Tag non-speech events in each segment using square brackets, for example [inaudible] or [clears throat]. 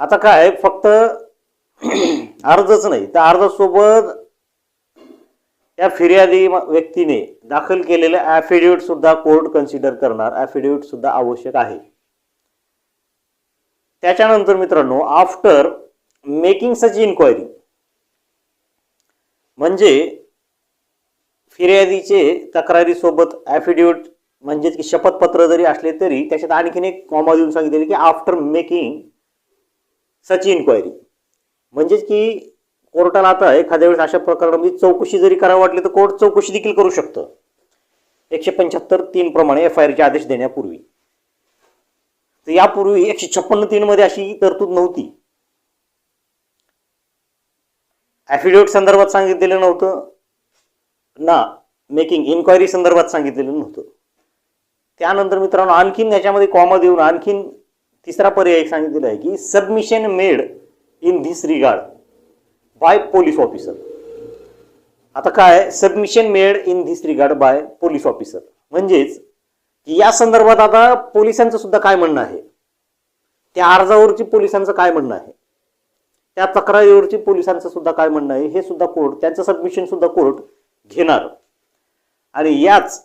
आता काय फक्त [clears throat] अर्जच नाही. त्या अर्जासोबत त्या फिर्यादी व्यक्तीने दाखल केलेल्या ॲफिडेविट सुद्धा कोर्ट कन्सिडर करणार. ॲफिडेविट सुद्धा आवश्यक आहे. त्याच्यानंतर मित्रांनो आफ्टर मेकिंग सच इन्क्वायरी म्हणजे फिर्यादीचे तक्रारीसोबत ॲफिडेविट म्हणजेच की शपथपत्र जरी असले तरी त्याच्यात आणखीन एक कॉमा देऊन सांगितले की आफ्टर मेकिंग सची इन्क्वायरी म्हणजेच की कोर्टाला आता एखाद्या वेळेस अशा प्रकरणामध्ये चौकशी जरी करावं वाटली तर कोर्ट चौकशी देखील करू शकतं. एकशे पंच्याहत्तर तीन प्रमाणे एफ आय आरचे आदेश देण्यापूर्वी. तर यापूर्वी एकशे छप्पन्न तीन मध्ये अशी तरतूद नव्हती. ॲफिडेविट संदर्भात सांगितलेलं नव्हतं. ना मेकिंग इन्क्वायरी संदर्भात सांगितलेलं नव्हतं. त्यानंतर मित्रांनो आणखीन याच्यामध्ये कॉमा देऊन आणखीन तिसरा पर्याय एक सांगितलेला आहे की submission made in this regard by police officer आता काय? Submission made in this regard by police officer म्हणजेच की या संदर्भात आता पोलिसांचं सुद्धा काय म्हणणं आहे? त्या अर्जावरची पोलिसांचं काय म्हणणं आहे? त्या तक्रारीवरची पोलिसांचं सुद्धा काय म्हणणं आहे? हे सुद्धा कोर्ट त्यांचं सबमिशन सुद्धा कोर्ट घेणार. आणि याच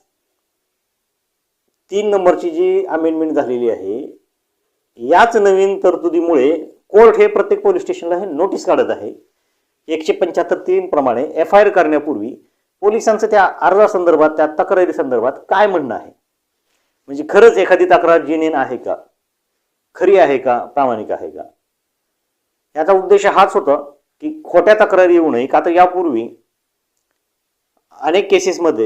तीन नंबरची जी अमेंडमेंट झालेली आहे याच नवीन तरतुदीमुळे कोर्ट हे प्रत्येक पोलीस स्टेशनला हे नोटीस काढत आहे. एकशे पंच्याहत्तर तीन प्रमाणे एफ आय आर करण्यापूर्वी पोलिसांचं त्या अर्जासंदर्भात त्या तक्रारी संदर्भात काय म्हणणं आहे? म्हणजे खरंच एखादी तक्रार जिनेन आहे का? खरी आहे का? प्रामाणिक आहे का? याचा उद्देश हाच होता की खोट्या तक्रारी येऊ नये. का तर यापूर्वी अनेक केसेसमध्ये